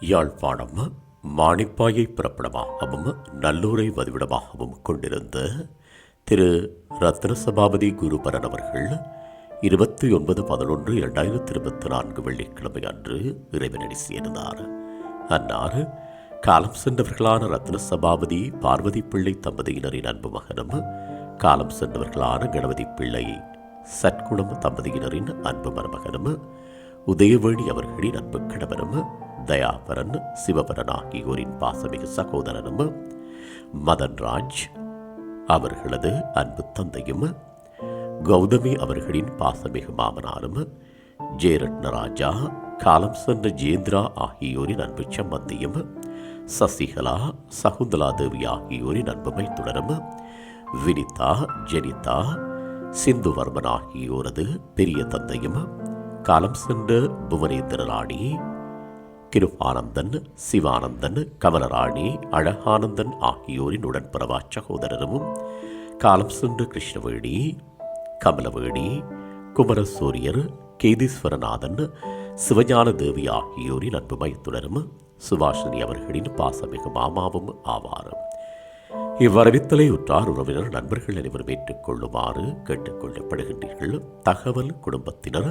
யாழ்ப்பாணம் மாணிப்பாயை புறப்படமாகவும் நல்லூரை வதிவிடமாகவும் கொண்டிருந்த திரு ரத்னசபாபதி குருபரன் அவர்கள் இருபத்தி ஒன்பது பதினொன்று இரண்டாயிரத்தி இருபத்தி நான்கு வெள்ளிக்கிழமை அன்று இறைவனடி சேர்ந்தார். அன்னார் காலம் சென்றவர்களான ரத்ன சபாபதி பார்வதி பிள்ளை தம்பதியினரின் அன்பு மகனும் காலம் சென்றவர்களான கணபதி பிள்ளை சற்குணம் தம்பதியினரின் அன்பு மருமகனும் உதயவேணி அவர்களின் அன்பு கணவனும் தயாபரன் சிவபரன் ஆகியோரின் பாசமிகு சகோதரனும் மதன்ராஜ் அவர்களது அன்பு தந்தையும் கௌதமி அவர்களின் பாசமிகு மாமனாரும் ஜெயரட்னராஜா காலம் சென்ற ஜேந்திரா ஆகியோரின் அன்பு சம்பந்தியும் சசிகலா சகுந்தலா தேவி ஆகியோரின் அன்புமை தொடரும் வினிதா ஜெனிதா சிந்துவர்மன் ஆகியோரது பெரிய தந்தையும் காலம் சென்ற புவனேந்திர ராணி கிருபானந்தன் சிவானந்தன் கமலராணி அழகானந்தன் ஆகியோரின் உடன்பிறவா சகோதரரும் காலம் சென்ற கிருஷ்ணவேணி கமலவேணி குமரசூரியர் கேதீஸ்வரநாதன் சிவஞான தேவி ஆகியோரின் அன்பு மைத்துடரும் சுபாஷினி அவர்களின் பாசமிகு மாமாவும் ஆவார். இவ்வரவித்தலை உற்றார் உறவினர் நண்பர்கள் அனைவரும் ஏற்றுக்கொள்ளுமாறு கேட்டுக்கொள்ளப்படுகின்றீர்கள். தகவல் குடும்பத்தினர்